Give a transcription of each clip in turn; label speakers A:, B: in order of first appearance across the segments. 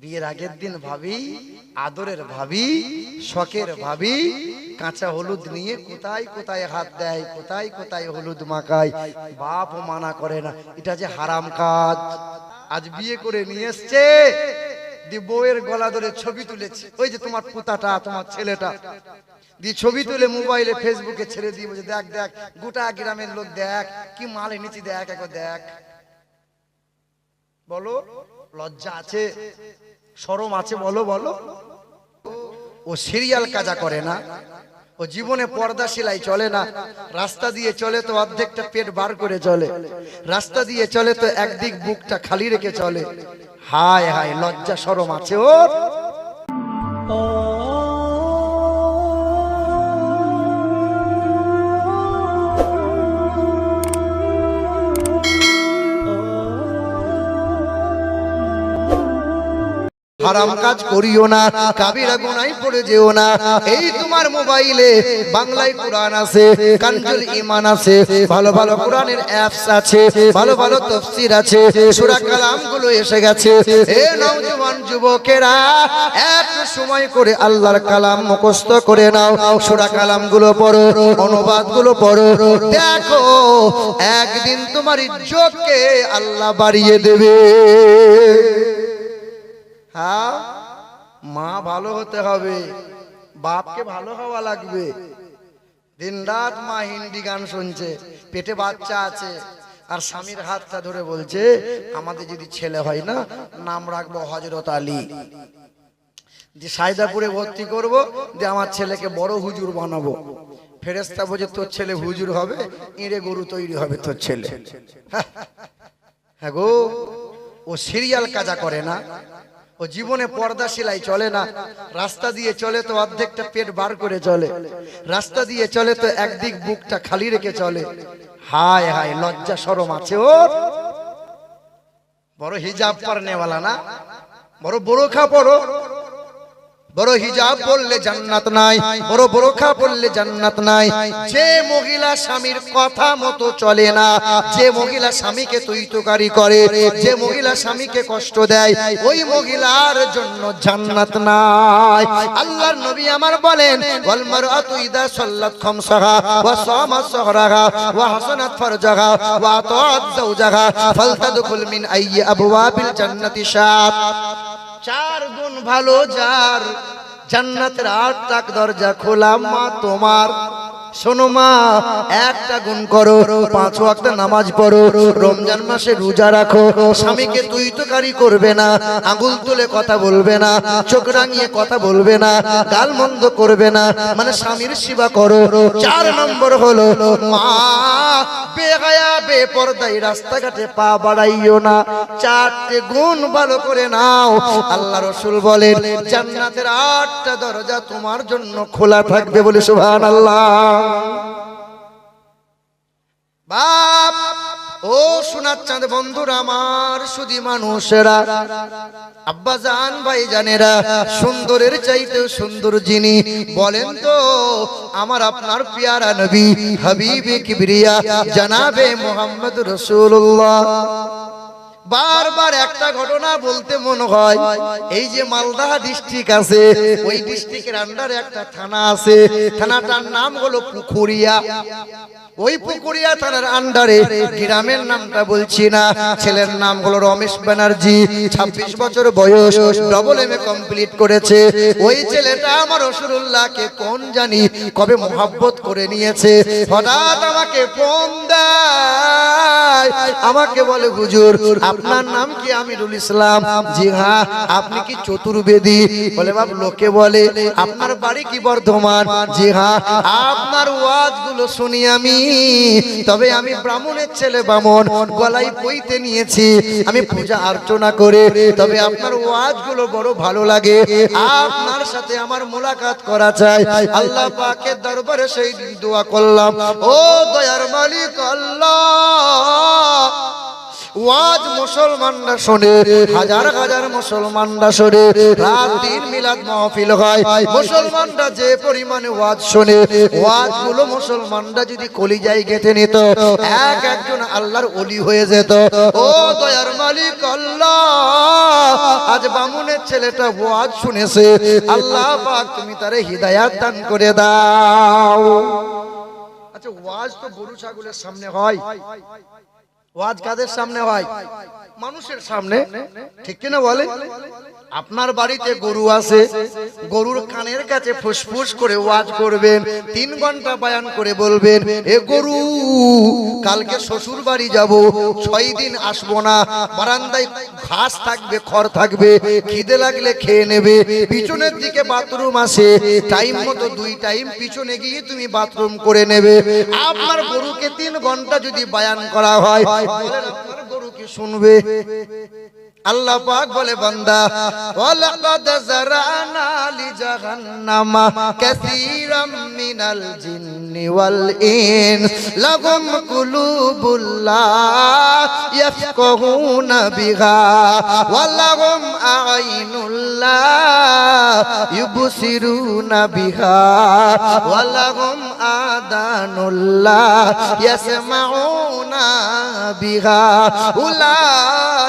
A: বিয়ের আগের দিন ভাবি, আদরের ভাবি, শখের ভাবি, কাঁচা হলুদ নিয়ে কোথায় কোথায় হাত দেয়, কোথায় কোথায় হলুদ মাখায় বাপ মানা করে না। এটা যে হারাম কাজ। আজ বিয়ে করে নিয়ে এসছে দিয়ে বউয়ের গলা ধরে ছবি তুলেছে। ওই যে তোমার পুতাটা, তোমার ছেলেটা। দিয়ে ছবি তুলে মোবাইলে, ফেসবুকে ছেড়ে দিয়ে বলছে, দেখ দেখ, গোটা গ্রামের লোক দেখ, কি মাল এনেছি দেখ, একবার দেখ। বলো লজ্জা আছে, সরম আছে, বলো বলো। ও সিরিয়াল কাজা করে না। ও জীবনে পর্দা সেলাই চলে না। রাস্তা দিয়ে চলে তো অর্ধেকটা পেট বার করে চলে। রাস্তা দিয়ে চলে তো একদিক বুকটা খালি রেখে চলে। হায় হায়, লজ্জা, সরম আছে, ওর। হারাম কাজ করিও না, কাবিরা গুনাই পড়ে যেও না। এই তোমার মোবাইলে বাংলায় কোরআন আছে কাঞ্জুল ইমান আছে, ভালো ভালো কোরআনের অ্যাপস আছে, ভালো ভালো তফসির আছে, সূরা কালামগুলো এসে গেছে। এ নওজোয়ান যুবকেরা একটু সময় করে আল্লাহর কালাম মুখস্থ করে নাও, সূরা কালামগুলো পড়ো অনুবাদগুলো পড়ো। দেখো, একদিন তোমার ইজ্জতকে আল্লাহ বাড়িয়ে দেবে। হ্যাঁ? মা ভালো হতে হবে। বাপকে ভালো হওয়া লাগবে। দিন রাত মা হিন্দি গান শুনছে, পেটে বাচ্চা আছে, আর স্বামীর হাতটা ধরে বলছে, আমাদের যদি ছেলে হয় না, নাম রাখব হজরত আলী। যে সাইদাপুরে ভর্তি করব, যে আমার ছেলেকে বড় হুজুর বানাবো। ফেরেস্তা বোঝে তোর ছেলে হুজুর হবে, ইঁড়ে গরু তৈরি হবে তোর ছেলে। হ্যাঁ গো, ও সিরিয়াল কাজা করে না। ও জীবনে পর্দা সেলাই চলে না। রাস্তা দিয়ে চলে তো অর্ধেকটা পেট বার করে চলে। রাস্তা দিয়ে চলে তো একদিক বুকটা খালি রেখে চলে। হায় হায়, লজ্জা, সরম আছে ও। বড় হিজাব পরনেওয়ালা না? বড় বোরখা পড়ো বড় হিজাব পড়লে জান্নাত নাই, বড় বোরখা পড়লে জান্নাত নাই। যে মহিলা স্বামীর কথা মতো চলে না, যে মহিলা স্বামীকে তুইতকারি করে, যে মহিলা স্বামীকে কষ্ট দেয়, ওই মহিলার জন্য জান্নাত নাই। আল্লাহর নবী আমার বলেন, ওয়াল মারআতু ইদা সাল্লাত খামসাহা, ওয়া সামাত সাহরাহা, ওয়া হাসানাত ফারজাহা, ওয়া আতাত যাওজাহা, ফালতাদখুল মিন আইয়ি আবওয়াবিল জান্নাতি শাত। চার গুণ ভালো যার। জান্নাতের আট টাক দরজা খোলা, মা তোমার। শোনো মা, একটা গুণ করো, পাঁচ ওয়াক্ত নামাজ পড়ো, রমজান মাসে রোজা রাখো। স্বামীকে তুই তো কারি করবে না, আঙুল তুলে কথা বলবে না, চোখ রাঙিয়ে কথা বলবে না, গাল মন্দ করবে না মানে স্বামীর সেবা করো। চার নম্বর হলো মা। বেগায়া বেপরদাই রাস্তাঘাটে পা বাড়াইও না। চারটে গুণ ভালো করে নাও। আল্লাহ রসুল বলেন, জান্নাতের আটটা দরজা তোমার জন্য খোলা থাকবে বলে সুবহান আল্লাহ বাপ! ও সোনার চাঁদ বন্ধুরা আমার সুদি মানুষেরা। আব্বা জান, ভাই জানেরা, সুন্দরের চাইতে সুন্দর যিনি। বলেন তো, আমার আপনার পিয়ারা নবী হাবিবে কিবরিয়া, জানাবে মোহাম্মদ রসুল্লাহ বারবার একটা ঘটনা বলতে মনে হয়। এই যে মালদা ডিস্ট্রিক্ট আছে, ওই ডিস্ট্রিক্টের আন্ডারে একটা থানা আছে। থানাটার নাম হলো পুকুরিয়া ওই পুকুরিয়া থানার আন্ডারে গ্রামের নামটা বলছি না, ছেলের নাম হলো রমেশ ব্যানার্জি, ছাব্বিশ বছর বয়স ডবল এম এ কমপ্লিট করেছে। ওই ছেলেটা আমার রসুল্লাহকে কোন জানি কবে মোহাব্বত করে নিয়েছে। হঠাৎ আমাকে ফোন দেয়, আমাকে বলে, হুজুর আপনার নাম কি আমিরুল ইসলাম? জি হ্যাঁ আপনি কি চতুর্বেদী? বলে বাপ লোকে বলে আপনার বাড়ি কি বর্ধমান? জি হ্যাঁ আপনার ওয়াজগুলো শুনি আমি। তবে আমি ব্রাহ্মণের ছেলে বামন গলায় বইতে নিয়েছি। আমি পূজা অর্চনা করে তবে আপনার ওয়াজগুলো বড় ভালো লাগে। আপনার সাথে আমার মোলাকাত করা চাই আল্লাহ পাকের দরবারে সেই দোয়া করলাম। ও দয়ার মালিক আল্লাহ ওয়াজ মুসলমানরা শোনে, হাজার হাজার মুসলমানরা শোনে, রাত দিন মিলাদ মাহফিল হয়। মুসলমানরা যে পরিমাণে ওয়াজ শোনে ওয়াজগুলো মুসলমানরা যদি কলিজায় গেঁথে নিত, এক একজন আল্লাহর অলি হয়ে যেত। ও দয়ার মালিক আল্লাহ, আজ বামুনের ছেলেটা ওয়াজ শুনেছে, আল্লাহ পাক তুমি তারে হিদায়াত দান করে দাও। আচ্ছা ওয়াজ তো গরু, ছাগলের সামনে হয়। ওয়াজ কাদের সামনে হয়? মানুষের সামনে। ঠিক কিনা বলে? আপনার বাড়িতে গরু আছে, গরুর কানের কাছে ফুসফুস করে ওয়াজ করবেন, তিন ঘণ্টা বায়ান করে বলবেন, এ গরু, কালকে শ্বশুর বাড়ি যাব, ছয় দিন আসব না, বারান্দায় ঘাস থাকবে, খড় থাকবে, খিদে লাগলে খেয়ে নেবে, পিছনের দিকে বাথরুম আছে, টাইম মতো দুই টাইম পিছনে গিয়ে তুমি বাথরুম করে নেবে। আপনার গরুকে তিন ঘণ্টা যদি বায়ান করা হয় বলেন আপনার গরু কি শুনবে? আল্লাহ পাক বলে, বান্দা, ওয়ালাকাদ জারানা লি জাহান্নামা কাসীরাম মিনাল জিন্নি ওয়াল ইনস লাহুম কুলুবুল লা ইয়াফকাহুনা বিহা ওয়া লাহুম আ'ইনুল লা ইউবসিরুনা বিহা ওয়া লাহুম আদানুল লা ইয়াসমাউনা বিহা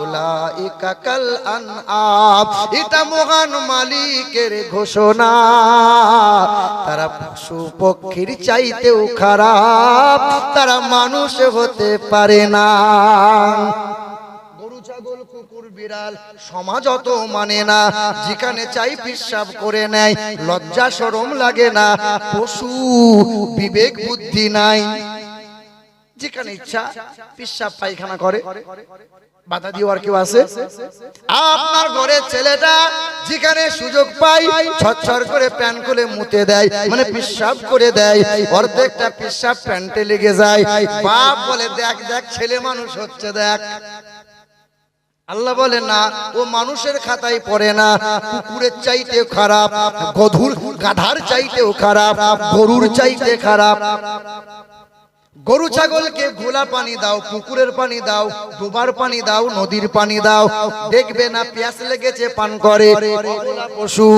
A: উলাইকা কাল আনআম। এটা মহান মালিকের ঘোষণা। তারা পশু পক্ষীর চাইতেও খারাপ, তারা মানুষ হতে পারে না। গরু, ছাগল, কুকুর, বিড়াল, সমাজ অত মানে না। চাই করে নেয়, লজ্জা সরম লাগে না। পশু বিবেক, বুদ্ধি নাই। যেখানে ইচ্ছা পিসাব পায়খানা করে। বাধা দেওয়ার কেউ আছে? আপনার ঘরের ছেলেটা যেখানে সুযোগ পাই ছচ্ছর করে প্যান্ট খুলে মুতে দেয় মানে পিসাব করে দেয় অর্ধেকটা পিসাব প্যান্টে লেগে যায়। বাপ বলে দেখ দেখ ছেলে মানুষ হচ্ছে দেখ। আল্লাহ বলে না ও মানুষের খাতায় পড়ে না কুকুরের চাইতেও খারাপ গধুর গাধার চাইতেও খারাপ গরুর চাইতে খারাপ। গরু ছাগলকে ঘোলা পানি দাও, পুকুরের পানি দাও, ডোবার পানি দাও, নদীর পানি দাও। দেখবে না প্যাস লেগেছে, পান করে। পশু।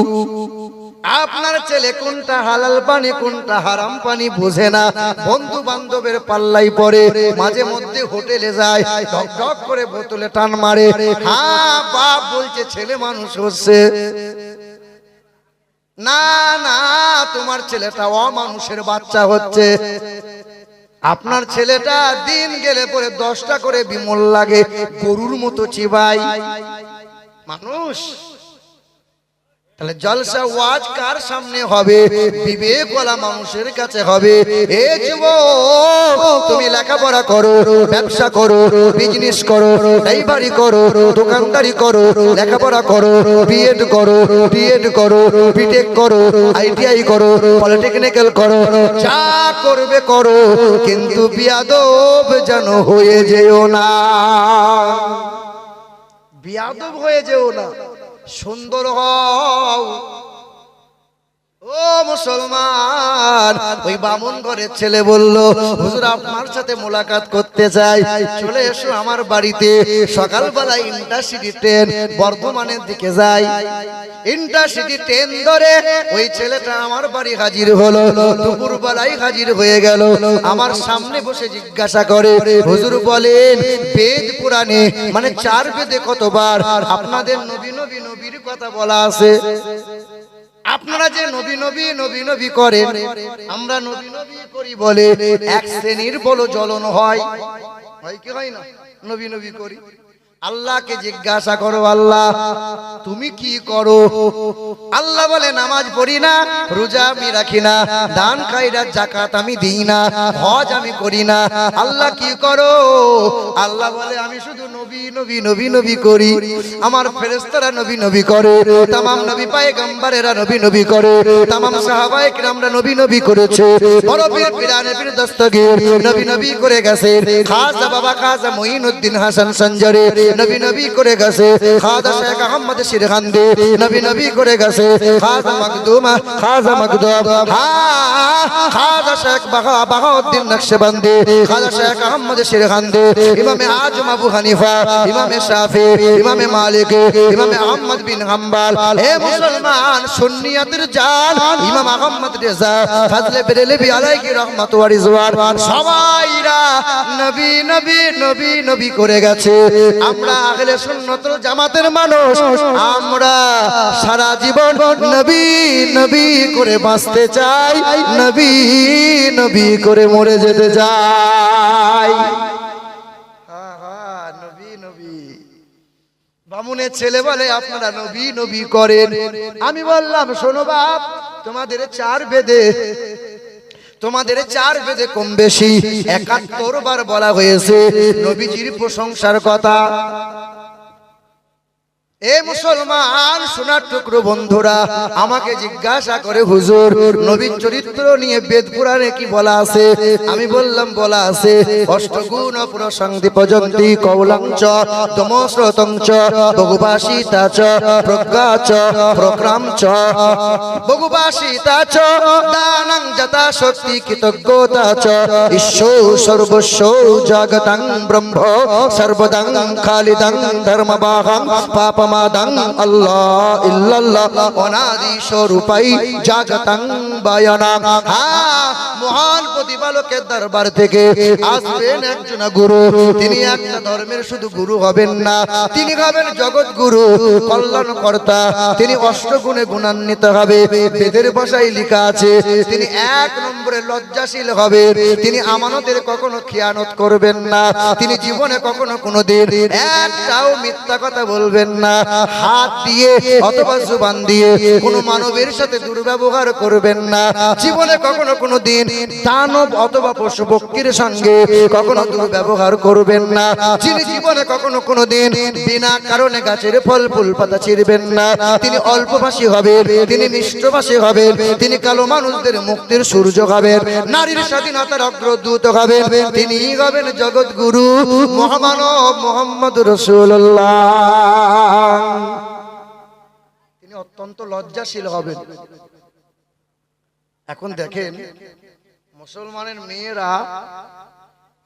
A: আপনার ছেলে কোনটা হালাল পানি, কোনটা হারাম পানি বোঝে না। বন্ধু বান্ধবের পাল্লাই পড়ে, মাঝে মধ্যে হোটেলে যায় করে বোতলে টান মারে। হ্যাঁ বাপ বলছে, ছেলে মানুষ হচ্ছে। না না, তোমার ছেলেটা অমানুষের বাচ্চা হচ্ছে। আপনার ছেলেটা দিন গেলে পরে দশটা করে বিমল লাগে গরুর মতো চিবাই। মানুষ তাহলে জলসা ওয়াজ কার সামনে হবে? বিবেকওয়ালা মানুষের কাছে হবে। এ যুবক, তুমি লেখাপড়া করো, ব্যবসা করো বিজনেস করো ড্রাইভারি করো, দোকানদারি করো, লেখাপড়া করো বিএড করো ডিএড করো বিটেক করো আইটিআই করো পলিটেকনিক্যাল করো, যা করবে করো, কিন্তু বিয়াদব যেন হয়ে যেও না। বিয়াদব হয়ে যেও না। সুন্দর হও। মুসলমান, ওই বামুন ঘরের ছেলে বলল, হুজুর, আপনার সাথে মোলাকাত করতে চাই চলে এসো আমার বাড়িতে। সকালবেলা ইন্টারসিটি ট্রেন বর্ধমানের দিকে যাই ইন্টারসিটি ট্রেন ধরে ওই ছেলেটা আমার বাড়ি হাজির হলো। দুপুর বেলায় হাজির হয়ে গেল। আমার সামনে বসে জিজ্ঞাসা করে, হুজুর, বলেন, বেদ পুরাণে মানে চার বেদে কতবার আপনাদের নবী নবী নবীর কথা বলা আছে? আপনারা যে নবী নবী নবী নবী করেন, আমরা নবী নবী করি বলে এক শ্রেণির বলো জ্বলন হয়। হয় কি হয় না? নবী নবী করি। আল্লাহকে জিজ্ঞাসা করো, আল্লাহ, তুমি কি করো? আল্লাহ বলে, নামাজ পড়ি না, রোজা আমি রাখি না, দান খাইরা জাকাত আমি দিই না, হজ আমি করি না। আল্লাহ কি করো? আল্লাহ বলে, আমি শুধু নবী নবী নবী নবী করি। আমার ফেরেশতারা নবী নবী করে। তামাম নবী পায়ে গাম্বারেরা নবী নবী করে। তামাম সাহাবায়ে কিরামরা নবী নবী করেছে। বড় পীর, পিরানে পীর দস্তগীর নবী নবী করে গেছে। খাজা বাবা খাজা মঈনুদ্দিন হাসান সঞ্জরে। নবী নবী করে গেছে। খাজা শেখ আহমদ শিরহান্দি নবী নবী করে গেছে। খাজা মখদুম খাজা মখদুম খাজা শেখ বাহা, বাহাউদ্দিন নকশবন্দি। খাজা শেখ আহমদ শিরহান্দি ইমামে আজম আবু হানিফা, ইমামে শাফি, ইমামে মালিক, ইমামে আহমদ বিন হাম্বাল। হে মুসলমান, সুন্নিয়াতের জান ইমাম আহমদ রেজা, ফাজলে বেরেলবি আলাইহি রহমাত ওয়া রিজওয়ান। সবাইরা নবী নবী নবী নবী করে গেছে। আমরা আহলে সুন্নাত ওয়াল জামাতের মানুষ, আমরা সারা জীবন নবী নবী করে বাঁচতে চাই, নবী নবী করে মরে যেতে চাই। হ্যাঁ হ্যাঁ বামুনের ছেলে বলে, আপনারা নবী নবী করেন। আমি বললাম, শোনো বাপ, তোমাদের চার বেদে তোমাদের চার বেদে কম বেশি। একাত্তর বার বলা হয়েছে নবীজির প্রশংসার কথা। এ মুসলমান, সোনার টুকরো বন্ধুরা, আমাকে জিজ্ঞাসা করে, হুজুর নবীন চরিত্র নিয়ে বেদ পুরাণে কি বলা আছে? আমি বললাম, বলা আছে, অষ্টগুণ প্রসঙ্গি পর্যন্তি কৌলঞ্চ তমস্রতঞ্চ বহুভাষিতা চ, প্রজ্ঞা চ, প্রক্রাম চ। বহুভাষিতা চ, দানং যথা শক্তি কৃতজ্ঞতা চ। ঈশ্বর সর্বস্ব জগতং ব্রহ্ম, সর্বদং খালিদং ধর্মবাহং পাপমাদং আল্লাহ ইল্লাল্লাহ অনাদি স্বরূপাই জাগতং বায়নাং হ্যাঁ মহান প্রতিপালকের দরবার থেকে আসবেন একজন গুরু। তিনি একটা ধর্মের শুধু গুরু হবেন না, তিনি হবেন জগৎ গুরু কল্যাণ কর্তা তিনি অষ্টগুণে গুণান্বিত হবে, বেদের ভাষায় লেখা আছে, তিনি এক নম্বরে লজ্জাশীল হবে তিনি আমানতের কখনো খেয়ানত করবেন না, তিনি জীবনে কখনো কোনো দিন একটাও মিথ্যা কথা বলবেন না। হাত দিয়ে অথবা জুবান দিয়ে কোনো মানবের সাথে দুর্ব্যবহার করবেন না। জীবনে কখনো কোনো দিন দানব অথবা পশু সঙ্গে কখনো দুর্ব্যবহার করবেন না। যিনি জীবনে কখনো কোনো দিন বিনা কারণে গাছের ফল, ফুল পাতা ছিঁড়বেন না। তিনি অল্পভাষী হবেন, তিনি মিষ্টভাষী হবেন, তিনি কালো মানুষদের মুক্তির সূর্য হবেন, নারীর স্বাধীনতার অগ্রদূত হবেন তিনি হবেন জগৎ গুরু মহামানব মোহাম্মদ রসুল্লাহ তিনি অত্যন্ত লজ্জাশীল হবেন। এখন দেখেন, মুসলমানের মেয়েরা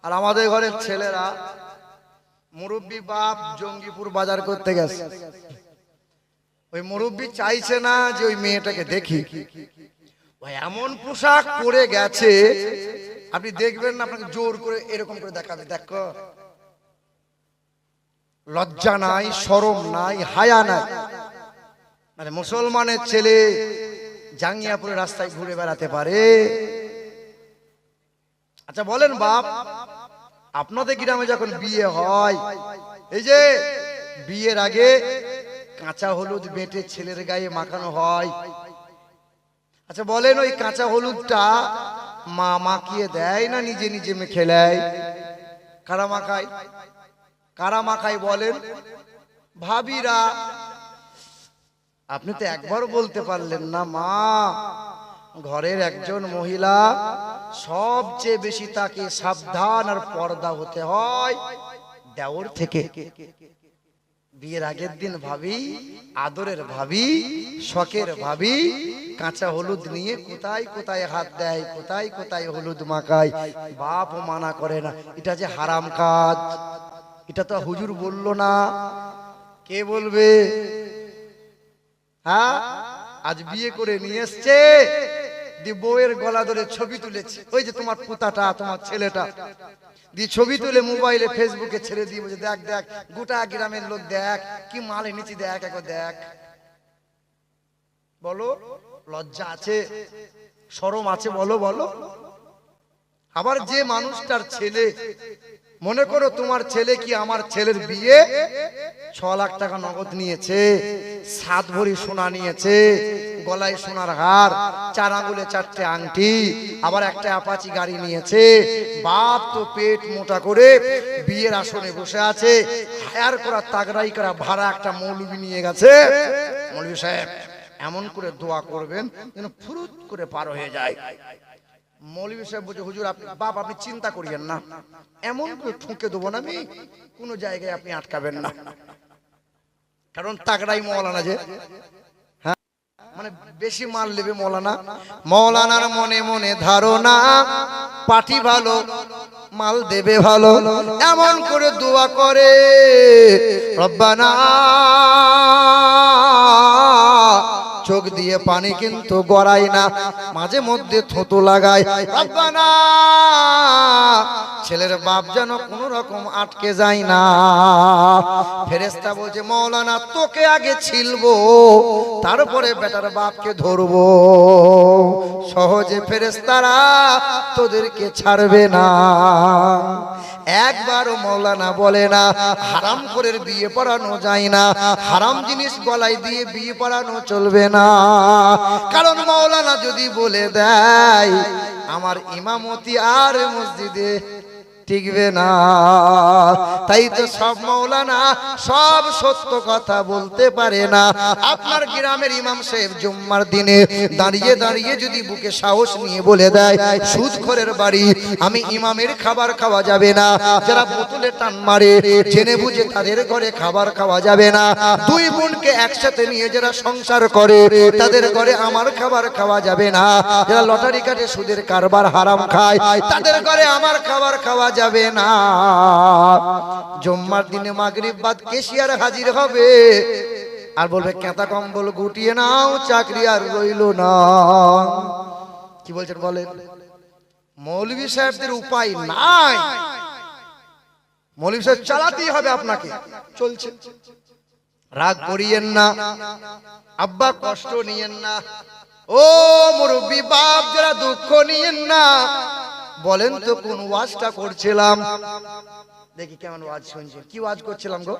A: আর আমাদের ঘরের ছেলেরা মুরব্বী বাপ জঙ্গিপুর বাজার করতে গেছে। ওই মুরব্বী চাইছে না যে ওই মেয়েটাকে দেখি। এমন পোশাক পরে গেছে, আপনি দেখবেন না আপনাকে জোর করে এরকম করে দেখাবে দেখো। লজ্জা নাই, শরম নাই, হায়া নাই। মানে মুসলমানের ছেলে জাঙ্গিয়াপুরে রাস্তায় ঘুরে বেড়াতে পারে। আচ্ছা বলেন বাপ, আপনাদের গ্রামে যখন বিয়ে হয়, এই যে বিয়ের আগে কাঁচা হলুদ বেটে ছেলের গায়ে মাখানো হয়। আচ্ছা বলেন ওই কাঁচা হলুদটা মা মাখিয়ে দেয় না, নিজে নিজে মেখে নেয়? কারা মাখায়? কারা মাখায় বলেন, ভাবিরা, আপনি তো একবার বলতে পারলেন না, মা, ঘরের একজন মহিলা সবচেয়ে বেশি তাকে সাবধান আর পর্দা হতে হয় দেওর থেকে। বিয়ের আগের দিন ভাবি, আদরের ভাবি, শখের ভাবি, কাঁচা হলুদ নিয়ে কোথায় কোথায় হাত দেয়, কোথায় কোথায় হলুদ মাখায় বাপ মানা করে না, এটা যে হারাম কাজ। এটা তো হুজুর বলল না। কে বলবে? হ্যাঁ? আজ বিয়ে করে নিয়ে এসছে। দি বউয়ের গলা ধরে ছবি তুলেছে। ওই যে তোমার পুতাটা তোমার ছেলেটা। দি ছবি তুলে মোবাইলে ফেসবুকে ছেড়ে দিয়ে বলছে দেখ দেখ গোটা গ্রামের লোক দেখ কি মাল এনেছি দেখ একবার দেখ বলো লজ্জা আছে? সরম আছে বলো বলো। আবার যে মানুষটার ছেলে মনে করো তোমার ছেলে কি আমার ছেলের বিয়ে? ছ লাখ টাকা নগদ নিয়েছে, সাত ভরি সোনা নিয়েছে, গলায় সোনার হার, চার আঙুলে চারটে আংটি, আবার একটা অ্যাপাচি গাড়ি নিয়েছে, বাপ তো পেট মোটা করে বিয়ের আসনে বসে আছে, হায়ার করা তাগরাই করা ভাড়া একটা মৌলবি নিয়ে গেছে। মৌলবি সাহেব, এমন করে দোয়া করবেন যেন ফুরুত করে পার হয়ে যায়। মৌলবী সাহেব বলছে, হুজুর, আপনি বাপ, আপনি চিন্তা করিয়েন না। এমন করে ঠুকে দেবো না আমি, কোনো জায়গায় আপনি আটকাবেন না। কারণ তাগড়াই মৌলানা যে। হ্যাঁ? মানে বেশি মাল নেবে মৌলানা। মৌলানার মনে মনে ধারণা পাটি ভালো, মাল দেবে ভালো, এমন করে দোয়া করে, রব্বানা চোখ দিয়ে পানি কিন্তু গড়াই না, মাঝে মধ্যে থুতু লাগায়। ছেলের বাপ যেন কোন রকম আটকে যায় না। ফেরেস্তা বলছে, মৌলানা, তোকে আগে ছিলবো, তারপরে বেটার বাপকে ধরবো। সহজে ফেরেস্তারা তোদেরকে ছাড়বে না। একবারও মৌলানা বলে না, হারাম করে বিয়ে পড়ানো যায় না, হারাম জিনিস গলায় দিয়ে বিয়ে পড়ানো চলবে না। কারণ মৌলানা যদি বলে দেয়, আমার ইমামতি আর মসজিদে টিকবে না। তাই তো সব মৌলানা সব সত্য কথা বলতে পারে না। আপনার গ্রামের ইমাম সাহেব জুম্মার দিনে দাঁড়িয়ে দাঁড়িয়ে যদি বুকে সাহস নিয়ে বলে দেয়, সুদখোরের বাড়ি, আমি ইমামের খাবার খাওয়া যাবে না। যারা বোতলে টান মারে, জেনে বুঝে তাদের ঘরে খাবার খাওয়া যাবে না। দুই বোনকে একসাথে নিয়ে যারা সংসার করে, তাদের ঘরে আমার খাবার খাওয়া যাবে না। যারা লটারি কাটে সুদের কারবার হারাম খায়, তাদের ঘরে আমার খাবার খাওয়া যাবে না। জম্মার দিনে মাগরিব বাদ কেশিয়ার হাজির হবে। আর বলবে কেতা কম্বল গুটিয়ে নাও, চাকরি আর রইল না। কি বলছেন বলেন? মৌলভী সাহেবদের উপায় নাই। মৌলভী সাহেব চালাতেই হবে আপনাকে। চলছে। রাগ করিয়েন না। আব্বা, কষ্ট নিয়েন না। ও মুরব্বী বাপ, যারা দুঃখ নিয়েন না বলেন তো কোন ওয়াজটা করছিলাম? দেখি কেমন ওয়াজ শুনছেন। কি ওয়াজ করছিলাম গো?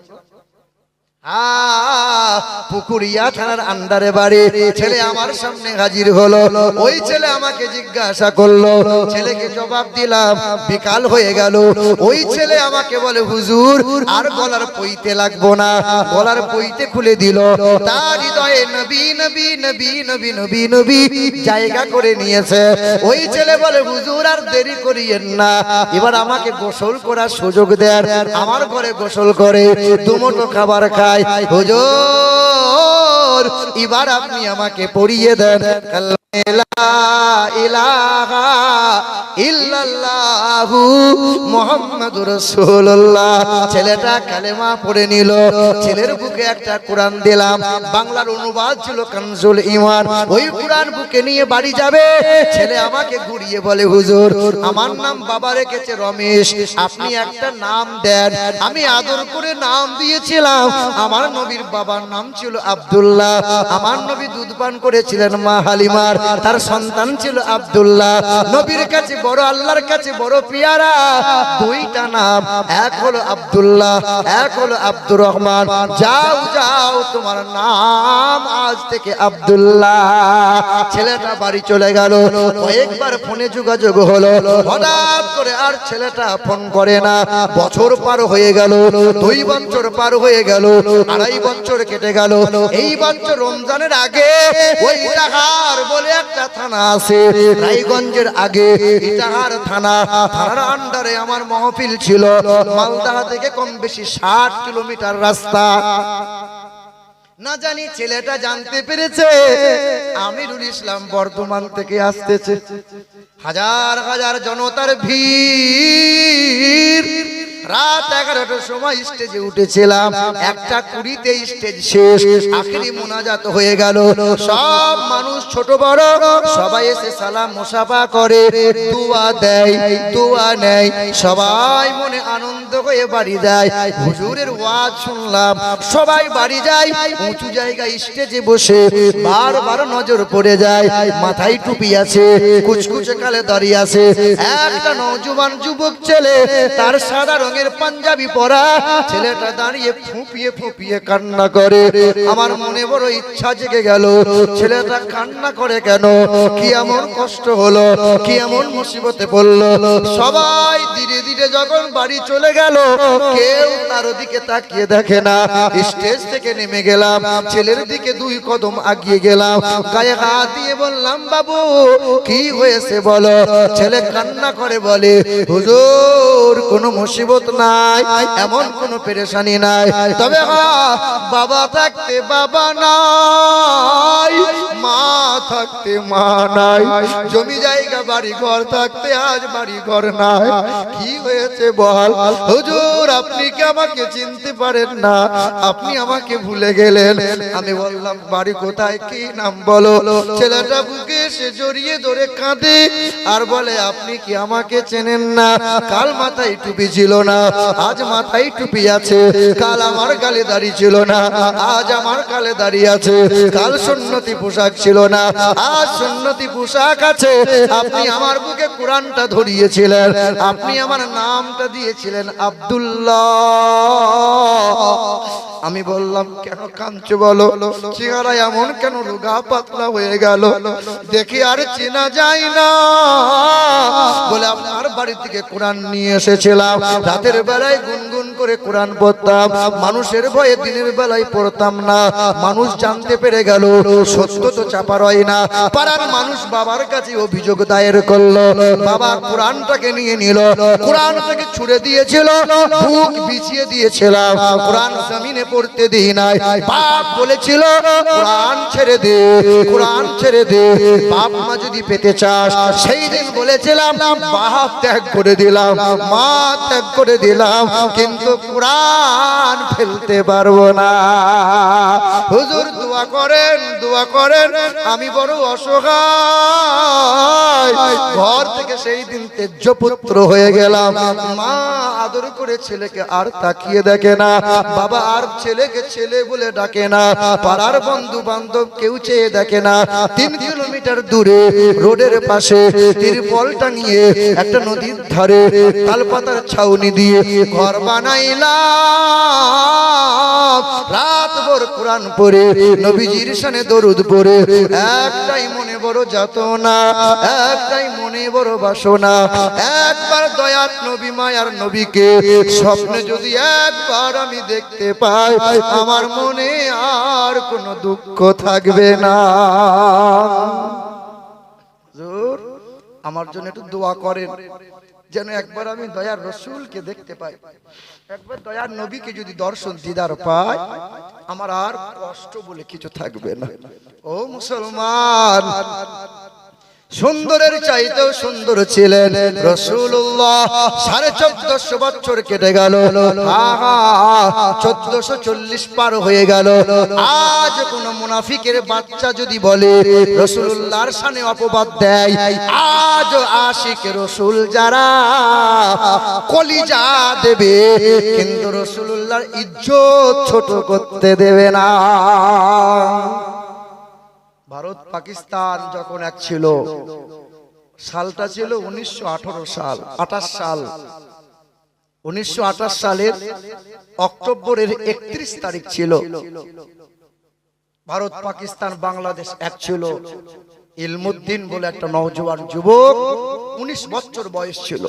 A: পুকুরিয়া থানার আন্ডারে বাড়ি। ছেলে আমার সামনে হাজির হলো। ওই ছেলে আমাকে জিজ্ঞাসা করল, ছেলেকে জবাব দিলাম, বিকাল হয়ে গেল। ওই ছেলে আমাকে বলে, হুজুর, আর গলার পইতে লাগবো না। গলার পইতে খুলে দিল। তার হৃদয়ে নবী নবী নবী নবী নবী নবী জায়গা করে নিয়েছে। ওই ছেলে বলে, হুজুর, আর দেরি করিয়েন না। এবার আমাকে গোসল করার সুযোগ দেন। আমার ঘরে গোসল করে দুমুঠো খাবার খায় হুজুর। এবার আপনি আমাকে পড়িয়ে দেন। বুকে একটা কোরআন দিলাম। বাংলার অনুবাদ ছিল ওই কোরআন বুকে নিয়ে বাড়ি যাবে। ছেলে আমাকে ঘুরিয়ে বলে, হুজুর, আমার নাম বাবা রেখেছে রমেশ। আপনি একটা নাম দেন। আমি আদর করে নাম দিয়েছিলাম। আমার নবীর বাবার নাম ছিল আব্দুল্লাহ। আমার নবী দুধ পান করেছিলেন মা হালিমার। তার সন্তান ছিল আব্দুল্লাহ। নবীর কাছে বড়, আল্লাহর কাছে বড় পিয়ারা। দুইটা নাম, এক হলো আব্দুল্লাহ, এক হলো আব্দুর রহমান। যাও যাও, তোমার নাম আজ থেকে আব্দুল্লাহ। ছেলেটা বাড়ি চলে গেল। কয়েকবার ফোনে যোগাযোগ হলো। হঠাৎ করে আর ছেলেটা ফোন করে না। বছর পার হয়ে গেল, দুই বছর পার হয়ে গেল, আড়াই বছর কেটে গেল। এই বছর রমজানের আগে ওই ইটাহার বলে একটা থানা আছে, রায়গঞ্জের আগে। ইটাহার থানা, থানার আন্ডারে আমার মহফিল ছিল, মালদা থেকে কম বেশি ষাট কিলোমিটার রাস্তা। না জানি ছেলেটা জানতে পেরেছে, আমিরুল ইসলাম বর্ধমান থেকে আসতেছে। হাজার হাজার জনতার ভিড়। রাত এগারোটার সময় স্টেজে উঠেছিলাম। একটা কুড়িতে স্টেজ শেষ। আখেরি মোনাজাত হয়ে গেল। সব মানুষ ছোট বড়, সবাই এসে সালাম মুসাফা করে। দোয়া দেয়, দোয়া নেয়। সবাই মনে আনন্দ হয়ে বাড়ি যায়। হুজুরের ওয়াজ শুনলাম। সবাই বাড়ি যায়। উঁচু জায়গায় স্টেজে বসে বারবার নজর পড়ে যায়। মাথায় টুপি আছে, কুচকুচে কালে দাঁড়িয়ে আছে। একটা নৌজুবান যুবক ছেলে, তার সাদা রঙের পাঞ্জাবি পরা ছেলেটা দাঁড়িয়ে ফুপিয়ে ফুপিয়ে কান্না করে। আমার মনে বড় ইচ্ছা জেগে গেল, ছেলেটা কান্না করে কেন? কি এমন কষ্ট হলো? কি এমন মুসিবতে পড়ল? সবাই ধীরে ধীরে যখন বাড়ি চলে গেল, কেউ তার দিকে তাকিয়ে দেখে না। স্টেজ থেকে নেমে গেলাম, ছেলের দিকে দুই কদম আগিয়ে গেলাম। গায়ে হাত দিয়ে বললাম, বাবু, কি হয়েছে বলো? ছেলে কান্না করে বলে, হুজুর, কোনো মুসিবত নাই, এমন কোনো পেরেশানি নাই। তবে বাবা থাকতে বাবা নাই, মা থাকতে মা নাই, জমি জায়গা বাড়ি ঘর থাকতে আজ বাড়ি ঘর নাই। কি হয়েছে বল? হুজুর, আপনি কি আমাকে চিনতে পারেন না? আপনি আমাকে ভুলে গেলেন। আমি বললাম, বাড়ি কোথায়? কি নাম বলো? ছেলেটা বুকে এসে জড়িয়ে ধরে কাঁদে। আর বলে, আপনি কি আমাকে চেনেন না? কাল মাথায় টুপি ছিল না, আজ মাথায় টুপি আছে। কাল আমার গালে দাড়ি ছিল না, আজ আমার কালে দাড়ি আছে। কাল সুন্নতি পোশাক ছিল না, আজ সুন্নতি পোশাক আছে। আপনি আমার বুকে কোরআনটা ধরিয়েছিলেন, আপনি আমার নামটা দিয়েছিলেন আব্দুল্লাহ। আমি বললাম, কেন কাঁদছো বলো? চেহারা এমন কেন রোগা পাতলা হয়ে গেল? দেখি আর চেনা যায় না। বলে আপনার বাড়ি থেকে কোরআন নিয়ে এসেছিলাম। রাতের বেলায় গুনগুন করে কোরআন পড়তাম। মানুষের ভয়ে দিনের বেলায় পড়তাম না। মানুষ জানতে পেরে গেল, সত্য তো চাপার হয় না। পাড়ার মানুষ বাবার কাছে অভিযোগ দায়ের করল। বাবা কোরআনটাকে নিয়ে নিল। কোরআনটাকে ছুড়ে দিয়েছিল, বুক বিছিয়ে দিয়েছিলাম। কোরআন জমিনে পড়তে দিই নাই। বাপ বলেছিল, কোরআন ছেড়ে দে, কোরআন ছেড়ে দে। বাপ মা যদি পেতে চাস সেই দিন বলেছিলাম, বাপ ত্যাগ করে দিলাম, মা ত্যাগ করে দিলাম, কিন্তু কোরআন ফেলতে পারব না। হুজুর, দোয়া করেন দোয়া করেন, আমি বড় অসহায়। ঘর থেকে সেই দিন তেজ্য পুত্র হয়ে গেলাম। মা আদর করে ছেলেকে আর তাকিয়ে দেখে না। বাবা আর ছেলেকে ছেলে বলে ডাকে না। পাড়ার বন্ধু বান্ধব কেউ চেয়ে দেখে না। তিন কিলোমিটার দূরে, রোডের পাশে তিরপল নিয়ে একটা নদীর ধারে তালপাতার ছাউনি দিয়ে ঘর বানাইলাম। রাত ভর কোরআন পড়ে, নবীজির সানে দরুদ পড়ে, একটাই মনে বড় যাত না একটাই মনে বড় বাসনা। একবার দয়াত নবী, মায়ার নবীকে স্বপ্নে যদি একবার আমি দেখতে পাই, আমার মনে আর কোনো দুঃখ থাকবে না। আমার জন্য একটু দোয়া করেন, যেন একবার আমি দয়ার রসুলকে দেখতে পাই। একবার দয়ার নবীকে যদি দর্শন, দিদার পাই, আমার আর কষ্ট বলে কিছু থাকবে না। ও মুসলমান সুন্দরের চাইতেও সুন্দর ছিলেন রসুল্লাহ সাড়ে চোদ্দশো বছর কেটে গেল। চোদ্দশো চল্লিশ পার হয়ে গেল। আজ কোন মুনাফিকের বাচ্চা যদি বলে রসুল্লাহর সানে অপবাদ দেয়, আজ আশিক রসুল যারা কলিজা দেবে, কিন্তু রসুল্লাহর ইজ্জত ছোট করতে দেবে না। ভারত পাকিস্তান যখন এক ছিল, সালটা ছিল উনিশশো আঠারো সাল, আঠাশ সাল। উনিশশো আঠাশ সালের অক্টোবরের একত্রিশ তারিখ ছিল। ভারত, পাকিস্তান, বাংলাদেশ এক ছিল। ইলমুদ্দিন বলে একটা নওজোয়ান যুবক উনিশ বছর বয়স ছিল।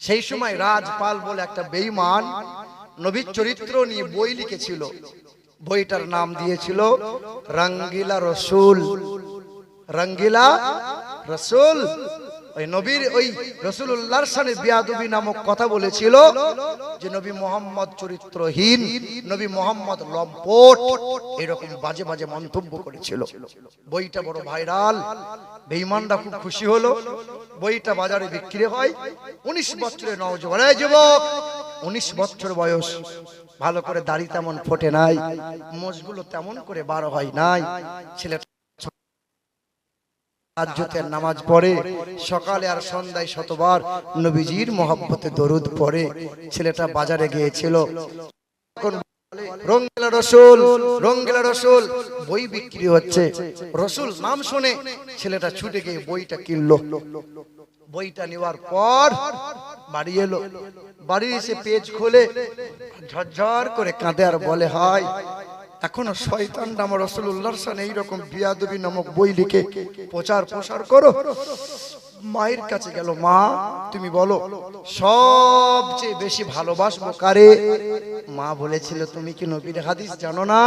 A: সেই সময় রাজপাল বলে একটা বেঈমান নবীর চরিত্র নিয়ে বই লিখেছিল। বইটার নাম দিয়েছিল রঙ্গিলা রসুল। রঙ্গিলা রসুল। ওই নবীর ওই রসুল্লাহর সামনে বিয়াদবি নামক কথা বলেছিল যে নবী মোহাম্মদ চরিত্রহীন নবী মোহাম্মদ লম্পট এরকম বাজে বাজে মন্তব্য করেছিল। বইটা বড় ভাইরাল বেঈমানরা খুব খুশি হলো। বইটা বাজারে বিক্রি হয়। উনিশ বছরের এই যুবক উনিশ বছর বয়স। ভালো করে দাড়ি তেমন ফোটে নাই মোষগুলো তেমন করে বার হয় নাই। ছেলেটা নামাজ পড়ে, সকালে আর সন্ধ্যায় শতবার নবীজির মহব্বতে দরুদ পড়ে। ছেলেটা বাজারে গিয়েছিল। রঙ্গিলা রসুল রঙ্গিলা রসুল, বই বিক্রি হচ্ছে। রসুল, নাম শুনে। ছেলেটা ছুটে গিয়ে বইটা কিনলো। বইটা নেওয়ার পর বাড়ি এলো। বাড়ি এসে পেজ খোলে, ঝরঝর করে কাঁদে আর বলে, হয়, এখনও শয়তান নাম রসুল্লাহর এইরকম বিয়াদবি নামক বই লিখে প্রচার প্রসার করো? মায়ের কাছে গেল, মা, তুমি বলো, সবচেয়ে বেশি ভালোবাসবো কারে? মা বলেছিল, তুমি কি নবীর হাদিস জানো না?